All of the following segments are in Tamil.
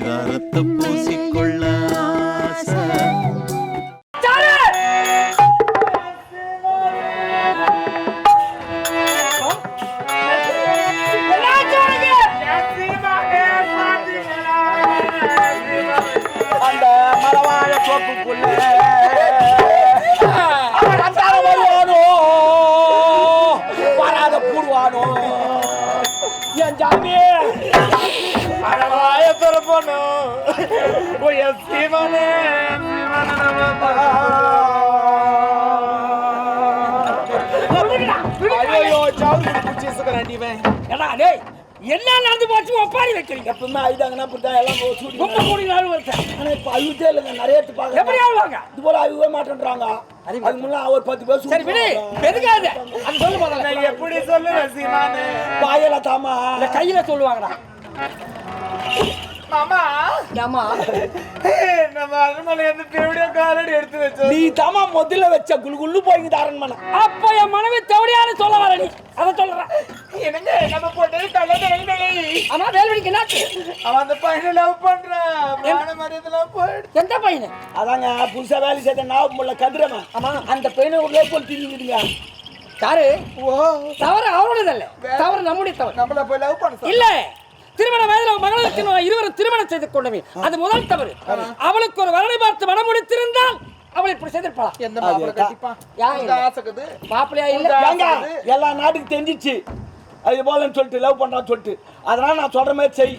பரிதாரத்தை பூசிக்கொள்ள அந்த மலவாழ தோப்புக்குள்ள வராத கூடுவானோ என் ஜாமி வாய சொல்ல போனோம் சீமானே ஐயோ சாவு குச்சி சுக்கறாண்டி இவன் ஏடா டேய் என்ன நடந்து போச்சு ஒப்பாரி வைக்கிறீங்க எப்பவுமே ஆயுதாங்கன்னா அப்படிதான் எல்லாம் சூடி ரொம்ப கூடி நாள் வருஷம் ஆனா இப்ப அழுதே இல்லைங்க நிறைய எடுத்து பாக்க எப்படி ஆழ்வாங்க இது போல அழுவே மாட்டேன்றாங்க அதுக்கு முன்ன ஒரு பத்து பேர் சரி விடு எதுக்காது அது சொல்லு முதல்ல எப்படி சொல்லுவேன் சீமானு வாயில தாமா இல்ல கையில சொல்லுவாங்கடா மாமா. ஏமா நம்ம அரண்மனை வந்து காலடி எடுத்து வச்சோம் நீ தாமா முதல்ல வச்ச குளு குள்ளு போய் அரண்மனை. அப்ப என் மனைவி தவடியான்னு சொல்ல வர நீ. அத என்னங்க நம்ம போட்டு தலை ஆமா வேல்வெளிக்கு என்ன அவன் அந்த பையனை லவ் பண்றான் மான மரியதெல்லாம் போயிடு எந்த பையனு? அதாங்க புதுசா வேலை செய்த நாவமுள்ள கதிரவன். ஆமா. அந்த பையனை உள்ளே போய் திரிஞ்சுடுங்க யாரு? ஓ. தவறு இல்ல தவறு நம்முடைய தவறு. நம்மள போய் லவ் பண்ண இல்ல. திருமண வயதுல மகளுக்கு நான் இருவரும் திருமணம் செய்து கொண்டமே. அது முதல் தவறு. அவளுக்கு ஒரு வரனை பார்த்து மனம் முடித்திருந்தால் அவளை இப்படி செய்திருப்பாளா? எந்த மாப்பிள கட்டிப்பான் யா இந்த இல்ல. ஆசைக்குது. மாப்பிள்ளையா இல்ல? எல்லா நாட்டுக்கு தெரிஞ்சிச்சு அது போலன்னு சொல்லிட்டு லவ் பண்றான்னு சொல்லிட்டு. அதனால நான் சொல்ற மாதிரி செய்.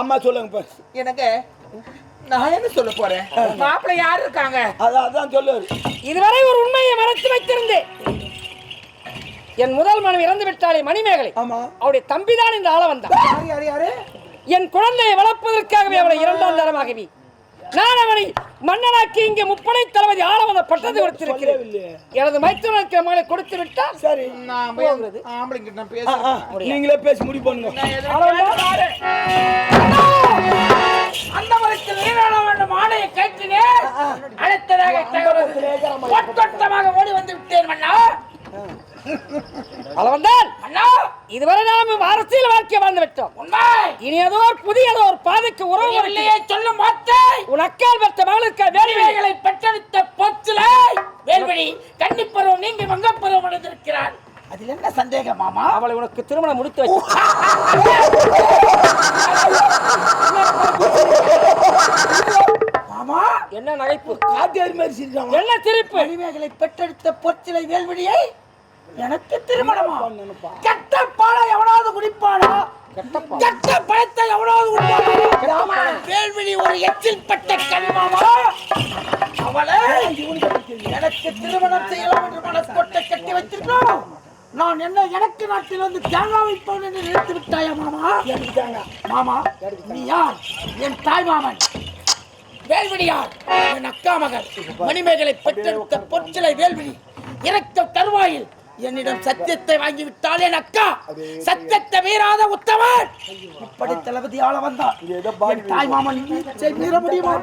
அம்மா சொல்லுங்க பாரு எனக்கு நான் என்ன சொல்ல போறேன்? மாப்பிள்ளை யார் இருக்காங்க? அதான் சொல்லுவாரு. இதுவரை ஒரு உண்மையை மறைத்து வைத்திருந்தேன். என் முதல் மனைவி இறந்து விட்டாளே மணிமேகலை அவருடைய தம்பிதான் இந்த ஆள வந்தான் என் குழந்தையை வளர்ப்பதற்காகவே அவளை இரண்டாம் தரமாகவே நான் அவனை மன்னனாக்கி இங்கே முப்படை தளபதி ஆள வந்த பட்டத்தை கொடுத்திருக்கிறேன் எனது மைத்துனருக்கு மகளை கொடுத்து விட்டால் சரி நான் போய் ஆம்பளைங்கிட்ட நான் பேசுறேன் நீங்களே பேசி முடி பண்ணுங்க அந்த மரத்தில் நீராட வேண்டும் ஆணையை கேட்டினேன் அடுத்ததாக ஒட்டொட்டமாக ஓடி வந்து விட்டேன் மன்னா அண்ணா! இதுவரை நாம் அரசியல் வாழ்க்கை வாழ்ந்து விட்டோம். இனி ஏதோ ஒரு புதிய ஏதோ ஒரு பாதைக்கு உறவு சொல்ல மாட்டேன் உன் அக்கால் பெற்ற மகளுக்கு வேலைகளை பெற்றெடுத்த பொச்சிலை வேல்வழி கன்னிப்பருவம் நீங்க மங்கப்பருவம் அடைந்திருக்கிறார் அதுல என்ன சந்தேகம் மாமா? அவளை உனக்கு திருமணம் முடித்து மாமா? என்ன நகைப்பு? காத்தேரி மாதிரி என்ன மணிமேகலை பெற்றெடுத்த பொற்சிலை வேல்விழியை எனக்கு திருமணமா? கெட்ட பாலை எவனாவது குடிப்பானா? கெட்ட பழத்தை எவனாவது குடிப்பானா? வேல்விழி ஒரு எச்சில் பட்ட கனிமாமா? அவளை எனக்கு திருமணம் செய்யலாம் என்று மனக்கொட்டை கட்டி வச்சிருக்கோம் நான் என்ன எனக்கு நாட்டில் வந்து தேங்காய் வைப்பவன் என்று நினைத்து விட்டாயா மாமா? மாமா நீ யார்? என் தாய் மாமன். வேல்விழியார் என் அக்கா மகள். மணிமேகலை பெற்றெடுத்த பொற்சிலை வேல்விழி. இறக்க தருவாயில் என்னிடம் சத்தியத்தை வாங்கி விட்டால் என் அக்கா சத்தியத்தை மீறாத உத்தவன் இப்படி தளபதி ஆள வந்தார் தாய் மாமன் மீற முடியுமா?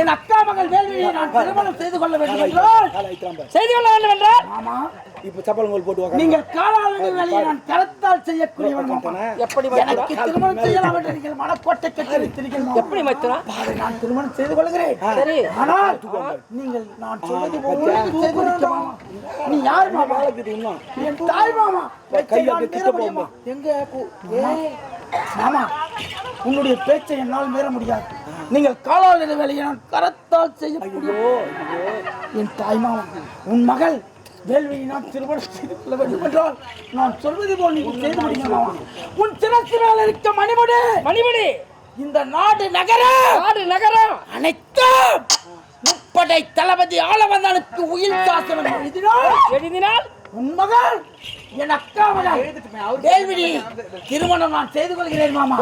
என் அக்கா மகள் வேல்விழியை நான் திருமணம் செய்து கொள்ள வேண்டும் என்றால் செய்து கொள்ள வேண்டும் என்றால் மாமா இப்ப சப்பலங்கள் போட்டு நீங்கள் காலாளி வேலையை நான் கரத்தால் செய்யக்கூடியவன். எப்படி எனக்கு திருமணம் செய்யலாம் என்று நீங்கள் மனக்கோட்டை கட்டி வைத்திருக்கிறீர்கள் மாமா. எப்படி மைத்துனா நான் திருமணம் செய்து கொள்கிறேன். சரி. ஆனால் நீங்கள் நான் சொல்வது போல. நீ யார் மாமா? என் தாய் மாமா? எங்க மாமா உன்னுடைய பேச்சை என்னால் மீற முடியாது. நீங்கள் காலால் வேலையை நான் கரத்தால் செய்யக்கூடிய என் தாய் மாமா உன் மகள் வேள்வியை நான் திருமணம் செய்து கொள்ள வேண்டும் என்றால் நான் சொல்வது போல் நீங்கள் செய்து முடியுமா உன் சிரத்தினால் இருக்க மணிமுடி. மணிமணி இந்த நாடு நகரம் நாடு நகரம் அனைத்தும் முப்படை தளபதி ஆளவந்தானுக்கு உயிர் சாசனம் எழுதினார். எழுதினால் உன் மகள் என் அக்கா வேல்விழி திருமணம் நான் செய்து கொள்கிறேன் மாமா.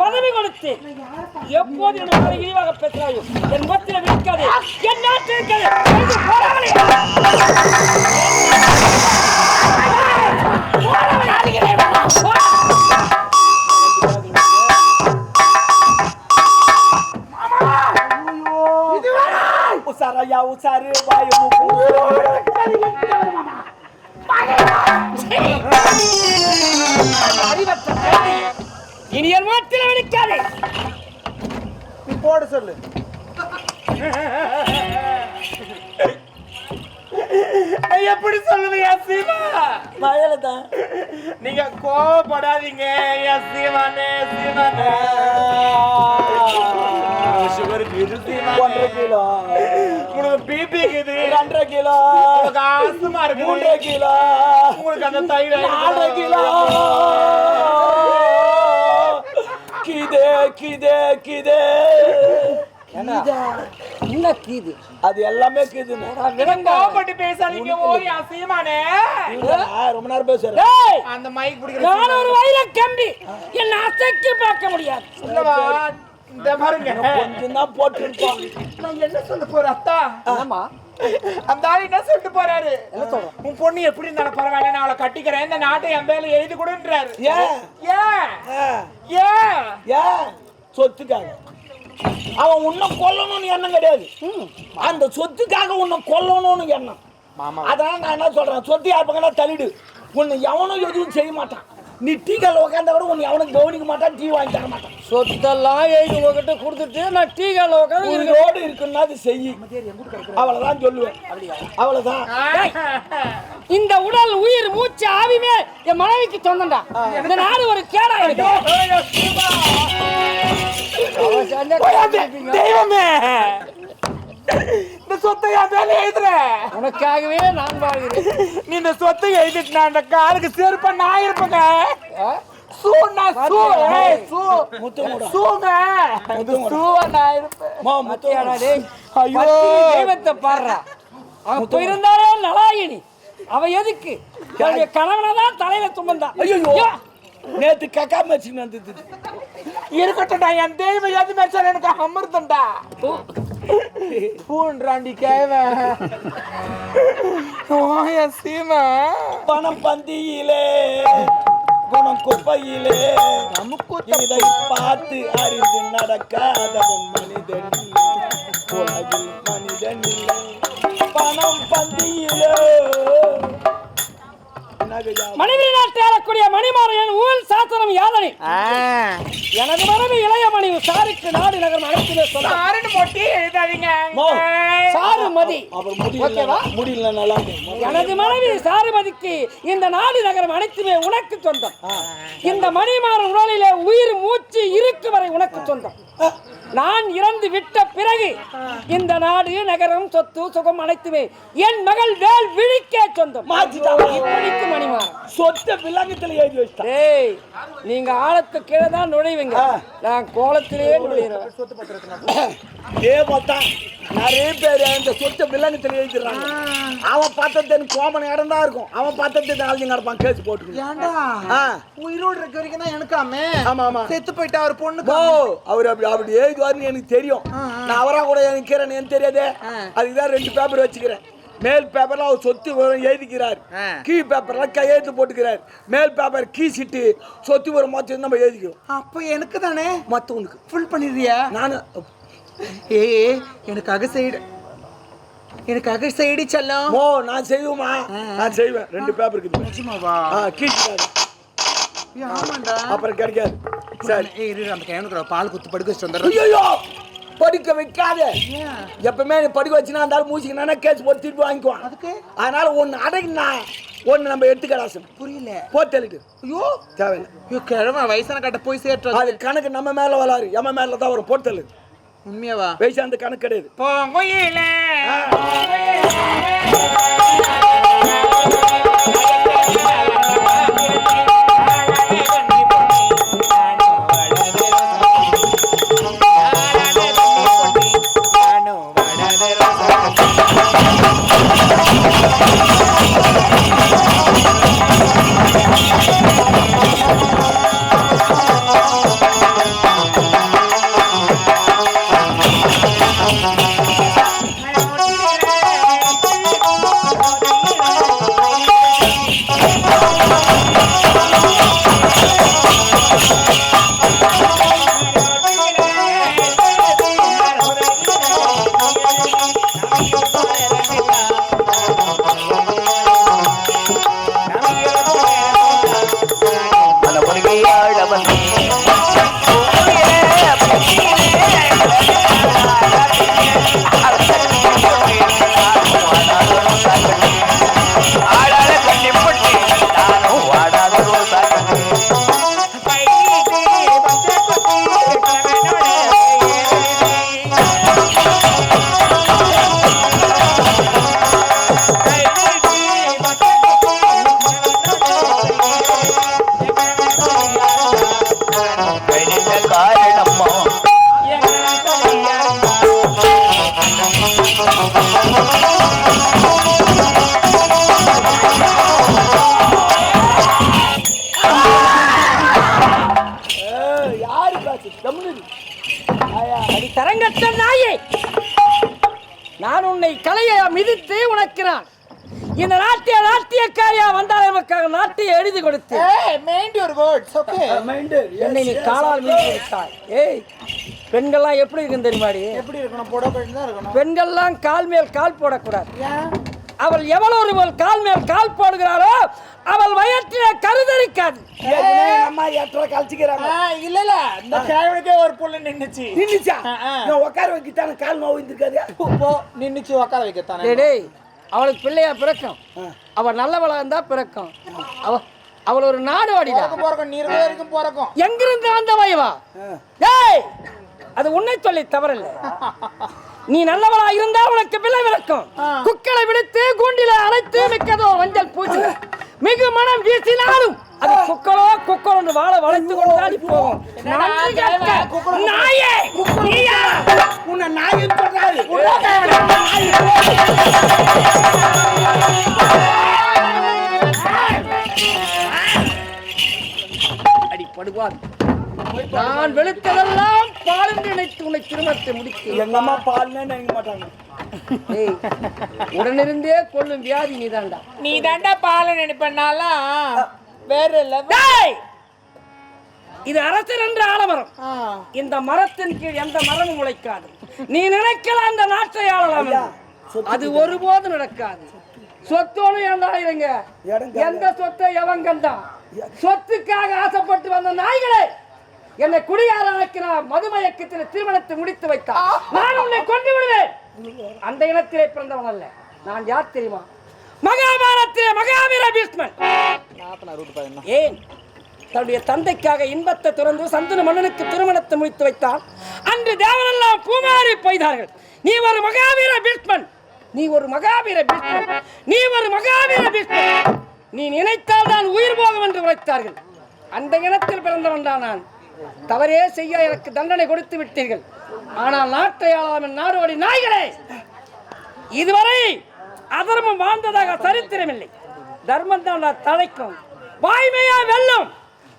பதவி கொடுத்தேன். எப்போது இழிவாக பேசுகிறாயோ, என் முகத்திலே விழிக்காதே. என் நாட்டில் உசாரு வாயு. இனி என் மாட்டில் வெடிக்காதே நீ போட சொல்லு. எப்படி சொல்லுவீங்க சீமா மழையில தான் நீங்க கோவப்படாதீங்க சீமானே சீமானே சுகர் கிலோ. உங்களுக்கு பிபி இருக்குது. ரெண்டரை கிலோ. ஆஸ்துமா இருக்குது. மூன்றரை கிலோ. உங்களுக்கு அந்த தைராய்டு நாலரை கிலோ. கிதே கிதே கிதே. என்ன? கீது? அது எல்லாமே கிதுன்னு. கோவப்பட்டு பேசாதீங்க ஓ என் சீமானே ரொம்ப நேரம் பேசுறேன். டேய், அந்த மைக் பிடிக்கிற நான் ஒரு வயல கம்பி என்ன அசைக்கு பார்க்க முடியாது. இந்த பாருங்க. கொஞ்சம் தான் போட்டுருப்பான். நான் என்ன சொல்ல போறேன் அத்தா? ஆமா அந்த ஆள் என்ன சொல்லிட்டு போறாரு? உன் பொண்ணு எப்படி இருந்தாலும் பரவாயில்ல நான் அவளை கட்டிக்கிறேன். இந்த நாட்டை என் பேர்ல எழுதி கொடுன்றாரு. சொத்துக்காக. அவன் உன்னை கொல்லணும்னு எண்ணம் கிடையாது. அந்த சொத்துக்காக உன்னை கொல்லணும்னு எண்ணம். அதான் நான் என்ன சொல்றேன்? சொத்து யார் பக்கம்னா தள்ளிடு. உன்னை எவனும் எதுவும் செய்ய மாட்டான். நீ டீ கல்ல உட்காந்தா கூட உன்னை எவனும் கவனிக்க மாட்டான் டீ வாங்கி தர மாட்டான் சொத்தெல்லாம் எழுதி உங்ககிட்ட கொடுத்துட்டு நான் டீ கால உட்காந்து உயிரோடு இருக்குன்னா அது செய் அவ்வளவுதான் சொல்லுவேன் அவ்வளவுதான் இந்த உடல் உயிர் மூச்சு ஆவிமே என் மனைவிக்கு சொந்தம்டா இந்த நாடு ஒரு கேடா தெய்வமே இந்த சொத்தை என் பேர்ல எழுதுற. உனக்காகவே நான் வாழ்கிறேன் நீ இந்த சொத்தை எழுதிட்டு நான் அந்த காலுக்கு செருப்ப நான் இருப்பேங்க. நலாயினி. அவ எதுக்கு? கணவனை தான் தலையில சுமந்தா. ஐயோ நேத்து கக்கா மேட்ச் நடந்தது இருக்கட்டும்டா என் தெய்வம் எது மேட்சாலும் எனக்கு அமிர்தம்டா. பூன்றாண்டி கேவ. ஓ என் சீமா. பணம் பந்தியிலே குணம் குப்பையிலே. இதை பார்த்து அறிந்து நடக்காதவன் மனிதன். உலகில் மனைவி நாட்டு ஆளக்கூடிய மணிமாரையன் ஊழல் சாசனம் யாதனை? எனது மனைவி இளைய மணி சாருக்கு நாடு நகரம் அனைத்திலே சொல்ல சாருன்னு மொட்டி எழுதாதீங்க. அப்புறம் முடியல ஓகேவா? முடியல நல்லா இருக்கு. எனது மனைவி சாருமதிக்கு இந்த நாடு நகரம் அனைத்துமே உனக்கு சொந்தம். இந்த மணிமாறன் உடலிலே உயிர் மூச்சு இருக்கு வரை உனக்கு சொந்தம். நான் இறந்து விட்ட பிறகு இந்த நாடு நகரம் சொத்து சுகம் அனைத்துமே என் மகள் வேல் விழிக்கே சொந்தம். இப்படிக்கு மணிமாறன் சொத்தை விலங்கத்துல எழுதி வச்சிட்டான் டேய் நீங்க ஆழத்து கீழே தான் நுழைவீங்க. நான் கோலத்திலே நுழையிறேன் நிறைய பேர் இந்த சொத்தை விலங்கத்துல எழுதிடுறாங்க அவன் பார்த்தது கோமன் இடம் தான் இருக்கும். அவன் பார்த்தது நாளைக்கு நடப்பான் கேஸ் போட்டு ஏன்டா? ஆ. உயிரோடு இருக்க வரைக்கும் தான் எனக்காமே. ஆமா ஆமா. செத்து போயிட்டா அவர் பொண்ணு ஓ அவர் அப்படி அப்படி எழுதுவாருன்னு எனக்கு தெரியும். நான் அவரா கூட நிற்கிறேன்னு எனக்கு தெரியாதே. அதுக்கு தான் ரெண்டு பேப்பர் வச்சுக்கிறேன். மேல் பேப்பர்ல அவர் சொத்து விவரம் எழுதிக்கிறார் கீ பேப்பர்ல கையெழுத்து போட்டுக்கிறார். மேல் பேப்பர் கீ சிட்டு சொத்து விவரம் மொத்தம் நம்ம எழுதிக்கிறோம். அப்ப எனக்கு தானே? மற்றவனுக்கு ஃபுல் பண்ணிடுறியா? நான் ஏய் எனக்காக செய்டு எனக்காக செய்டி செல்லம். ஓ நான் செய்வேமா நான் செய்வேன். ரெண்டு பேப்பர் இருக்குது கீழ்ச்சிக்காரு ஏய், ஆமாண்டா. அப்புறம் கிடைக்காது. சரி. ஏய் இரு அந்த கையனுக்கு பால் குத்து படுக்க வச்சுட்டு வந்துடுறேன். ஐயோ படிக்க வைக்காத. எப்பவுமே நீ படிக்க வச்சுனா இருந்தாலும் மூசிக்கனா கேஸ் போட்டு திருப்பி வாங்கிக்குவான். அதுக்கு? அதனால ஒன்று அடங்கினா ஒன்று நம்ம எடுத்துக்கலாசன் புரியல. போத்தலுக்கு ஐயோ! தேவையில்லை. ஐயோ கிழமை வயசான கட்ட போய் சேர்த்து அது கணக்கு நம்ம மேல வராது. எம்ம மேல தான் வரும் போட்டலு உண்மையாவா? வயசு அந்த கணக்கு கிடையாது. தரங்கட்ட நாயே. நான் உன்னை கலையை மிதித்து உனக்கு நான் இந்த நாட்டிய நாட்டியக்காரியா வந்தால் நமக்காக நாட்டிய எழுதி கொடுத்து. Mind your words okay mind என்னை நீ காலால் மிதித்து விட்டாய் ஏய் பெண்கள்லாம் எப்படி இருக்குன்னு தெரியுமாடி எப்படி இருக்கணும்? போட தான் இருக்கணும். பெண்கள்லாம் கால் மேல் கால் போடக்கூடாது. அவள் எவ்வளவு கால் மேல் கால் போடுகிறாளோ அவள் வயிற்றில கருதரிக்காது. அம்மா எட்டரை கழிச்சுக்கிறாங்க இல்ல இல்ல. இந்த கேவனுக்கே ஒரு புள்ள நின்னுச்சு. நின்னுச்சா. நான் உட்கார வைக்கிட்டான கால் நோவு இருந்திருக்காது போ நின்னுச்சு உட்கார வைக்கத்தானே. டேய், அவளுக்கு பிள்ளையா பிறக்கும். அவள் நல்லவளா இருந்தா பிறக்கும். அவ அவள் ஒரு நாடு வாடிடா. போறக்கும் போறக்கும். நீர் வரைக்கும் போறக்கும். எங்கிருந்து வந்த வயவா டேய்! அது உன்னை சொல்லி தவறில்லை. நீ நல்லவளா இருந்தா உனக்கு பிள்ளை விளக்கும். குக்களை விடுத்து கூண்டில அழைத்து மிக்கதோ மஞ்சள் பூஜை மிகு மனம் வீசினாலும் அது குக்களோ குக்களோ வாழ வளைத்து கொண்டுதான் போகும். நாயே நீயா? உன்னை நாயின்னு சொல்றாரு. அடி படுவார் நான் வெளுத்ததெல்லாம் பால் என்று நினைத்து உன்னை திருமணத்தை முடித்தேன் எங்க அம்மா பால்னே நினைக்க மாட்டாங்க. ஏய், உடனிருந்தே கொள்ளும் வியாதி நீதான்டா நீ தாண்டா பால நினைப்பனாலாம் வேற இல்ல டேய்! இது அரசர் என்ற ஆலமரம். இந்த மரத்தின் கீழ் எந்த மரமும் உழைக்காது. நீ நினைக்கலாம் அந்த நாட்டை ஆளலாம் என்று. அது ஒருபோதும் நடக்காது. சொத்தோடு ஏண்டாயிருங்க இடம். எந்த சொத்தை எவன் கண்டான்? சொத்துக்காக ஆசைப்பட்டு வந்த நாய்களே! என்னை குடியாராக்கிறார் மதுமயக்கத்தில் திருமணத்தை முடித்து வைத்தார். நான் உன்னை கொண்டு விடுவேன். அந்த இனத்திலே பிறந்தவன் அல்ல. நான் யார் தெரியுமா? மகாபாரத்திலே மகாவீர பீஷ்மன். ஏன்? தன்னுடைய தந்தைக்காக இன்பத்தை துறந்து சந்தன மன்னனுக்கு திருமணத்தை முடித்து வைத்தால் அன்று தேவரெல்லாம் பூமாறி போய்தார்கள். நீ ஒரு மகாவீர பீஷ்மன். நீ ஒரு மகாவீர பீஷ்மன். நீ ஒரு மகாவீர பீஷ்மன். நீ நினைத்தால் தான் உயிர் போகும் என்று உரைத்தார்கள். அந்த இனத்தில் பிறந்தவன் தான் நான். தவறே செய்ய எனக்கு தண்டனை கொடுத்து விட்டீர்கள். ஆனால் நாட்டை ஆளாமல் நாடோடி நாய்களே இதுவரை அதர்மம் வாழ்ந்ததாக சரித்திரமில்லை. தர்மம் தான் தலைக்கும் வாய்மையா வெல்லும்.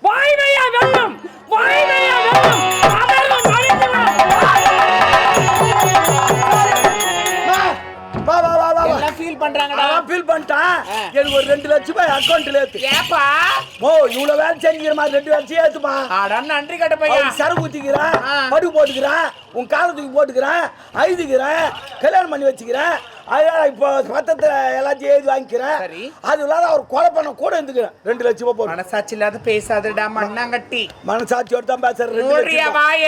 வாய்மையா வெல்லும். வாய்மையா வெல்லும். ஃபீல் பண்றாங்கடா. அதான் ஃபீல் பண்ணிட்டான். எனக்கு ஒரு ரெண்டு லட்சம் ரூபாய் அக்கௌண்ட்ல ஏத்து. ஏப்பா? ஓ இவ்வளவு வேலை செஞ்சுக்கிற மாதிரி ரெண்டு லட்சம் ஏத்துமா? ஆடா நன்றி கட்ட பையன். அவன் சரக்கு ஊத்திக்கிறேன். படுக்கு போட்டுக்கிறேன் உன் காலை தூக்கி போட்டுக்கிறேன் ஐதுக்கிறேன் கல்யாணம் பண்ணி வச்சுக்கிறேன் அதனால இப்போ பத்தத்தை எல்லாத்தையும் எழுதி வாங்கிக்கிறேன். சரி. அது இல்லாத அவர் கொலை பண்ண கூட இருந்துக்கிறேன். ரெண்டு லட்சம் ரூபாய் மனசாட்சி இல்லாத பேசாதடா மண்ணாங்கட்டி. மனசாட்சியோட தான் பேசுறேன் ரூபாய். வாய?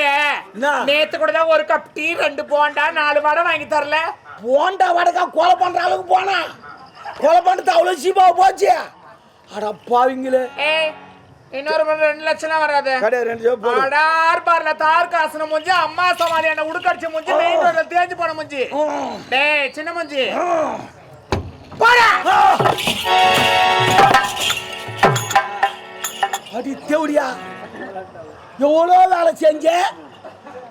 நேத்து கூட தான் ஒரு கப் டீ ரெண்டு போண்டா நாலு வடை வாங்கி தரல. போண்டா வடக்கா கொலை பண்ற அளவுக்கு போனா. கொலை பண்ணுறது அவ்வளவு சீப்பா போச்சு. அட பாவிங்களே ஏ இன்னொரு முறை ரெண்டு லட்சம் வராது. போடு. அடார் பார்ல தார் காசுன முஞ்சி அம்மா சமாதி என்ன உடுக்கடிச்ச முஞ்சி மெயின் ரோட்ல தேஞ்சு போன முஞ்சி. டேய் சின்ன முஞ்சி. அடி தேவடியா. எவ்வளோ வேலை செஞ்ச?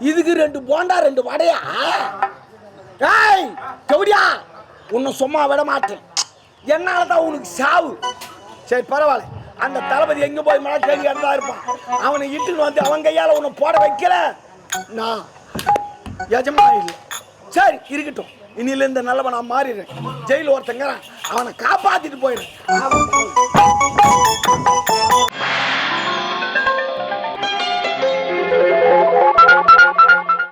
இதுக்கு ரெண்டு போண்டா ரெண்டு வடையா? ஏய் தேவடியா உன்னை சும்மா விட மாட்டேன். என்னால தான் உனக்கு சாவு. சரி பரவாயில்ல. அந்த தளபதி எங்க போய் மழை கேள்வி தான் இருப்பான்? அவனை இட்டுன்னு வந்து அவன் கையால உன்னை போட வைக்கல. நான் எஜமா இல்லை. சரி இருக்கட்டும். இனியில இந்த நல்லவன் நான் மாறிடுறேன். ஜெயில ஒருத்தங்கிறான் அவனை காப்பாத்திட்டு போயிடுறேன்